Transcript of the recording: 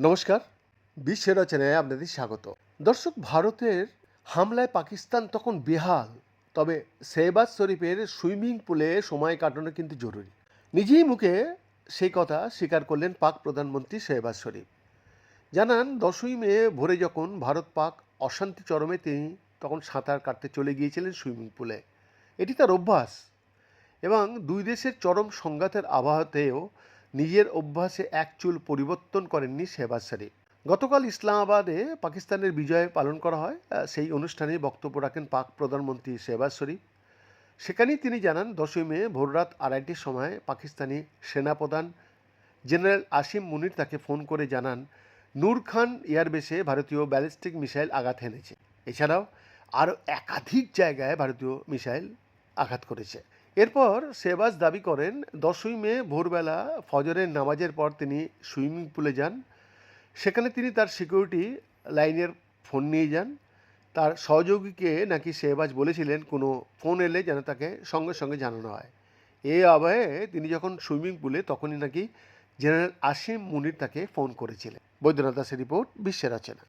নমস্কার, বিশ্বের রচনায় আপনাদের স্বাগত। দর্শক, ভারতের হামলায় পাকিস্তান তখন বেহাল, তবে শেহবাজ শরীফের সুইমিং পুলে সময় কাটানো কিন্তু জরুরি। নিজেই মুখে সেই কথা স্বীকার করলেন পাক প্রধানমন্ত্রী শেহবাজ শরীফ। জানান, দশই মে ভোরে যখন ভারত পাক অশান্তি চরমে তিনি তখন সাঁতার কাটতে চলে গিয়েছিলেন সুইমিং পুলে। এটি তার অভ্যাস। এবং দুই দেশের চরম সংঘাতের আবহাওয়াতেও নিজের অভ্যাসে এক চুল পরিবর্তন করেননি শেহবাজ শরীফ গতকাল ইসলামাবাদে পাকিস্তানের বিজয় পালন করা হয় সেই অনুষ্ঠানে বক্তব্য রাখেন পাক প্রধানমন্ত্রী শেহবাজ শরীফ সেখানেই তিনি জানান, দশই মে ভোররাত আড়াইটির সময় পাকিস্তানি সেনাপ্রধান জেনারেল আসিম মুনির তাকে ফোন করে জানান, নূর খান এয়ারবেসে ভারতীয় ব্যালিস্টিক মিসাইল আঘাত হেনেছে এছাড়াও আরও একাধিক জায়গায় ভারতীয় মিসাইল আঘাত করেছে। এরপর শেহবাজ দাবি করেন, দশই মে ভোরবেলা ফজরের নামাজের পর তিনি সুইমিং পুলে যান। সেখানে তিনি তার সিকিউরিটি লাইনের ফোন নিয়ে যান। তার সহযোগীকে নাকি শেহবাজ বলেছিলেন, কোনো ফোন এলে যেন তাকে সঙ্গে সঙ্গে জানানো হয়। এ আবহে তিনি যখন সুইমিং পুলে, তখনই নাকি জেনারেল আসিম মুনির তাকে ফোন করেছিলেন। বৈদ্যনাথ দাসের রিপোর্ট, বিশ্বের রচনা।